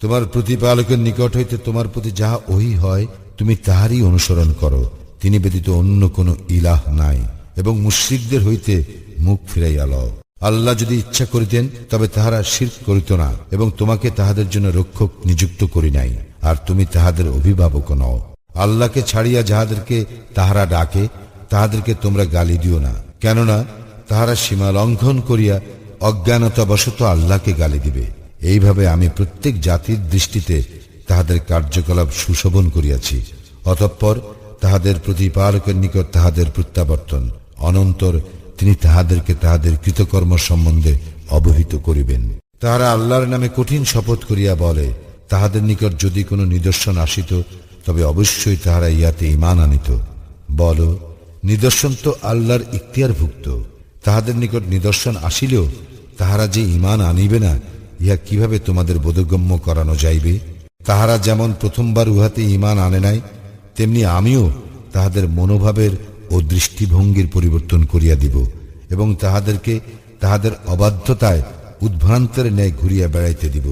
তোমার প্রতিপালকের নিকট হইতে তোমার প্রতি যাহা ওহি হয়, তুমি তাহারই অনুসরণ করো। তিনি ব্যতীত অন্য কোনো ইলাহ নাই, এবং মুশ্রিকদের হইতে মুখ ফিরাইয়া লও। আল্লাহ যদি ইচ্ছা করিতেন, তবে তাহারা শির করিত না, এবং তোমাকে তাহাদের জন্য রক্ষক নিযুক্ত করি নাই, আর তুমি তাহাদের অভিভাবক নও। আল্লাহকে ছাড়িয়া যাহাদেরকে তাহারা ডাকে, তাহাদেরকে তোমরা গালি দিও না। কেননা, তাহারা সীমা লঙ্ঘন করিয়া অজ্ঞানতাবশত আল্লাহকে গালি দিবে। এইভাবে আমি প্রত্যেক জাতির দৃষ্টিতে তাহাদের কার্যকলাপ সুশোভন করিয়াছি, অতঃপর তাহাদের প্রতিপালকের নিকট তাহাদের প্রত্যাবর্তন, অনন্তর তিনি তাহাদেরকে তাহাদের কৃতকর্ম সম্বন্ধে অবহিত করিবেন। তাহারা আল্লাহর নামে কঠিন শপথ করিয়া বলে, তাহাদের নিকট যদি কোনো নিদর্শন আসিত, তবে অবশ্যই তাহারা ইয়াতে ইমান আনিত। বল, নিদর্শন তো আল্লাহর ইখতিয়ারভুক্ত। তাহাদের নিকট নিদর্শন আসিলেও তাহারা যে ইমান আনিবে না ইহা কীভাবে তোমাদের বোধগম্য করানো যাইবে? তাহারা যেমন প্রথমবার উহাতে ইমান আনে নাই, তেমনি আমিও তাহাদের মনোভাবের ও দৃষ্টিভঙ্গির পরিবর্তন করিয়া দিব এবং তাহাদেরকে তাহাদের অবাধ্যতায় উদ্ভ্রান্তের ন্যায় ঘুরিয়া বেড়াইতে দিব।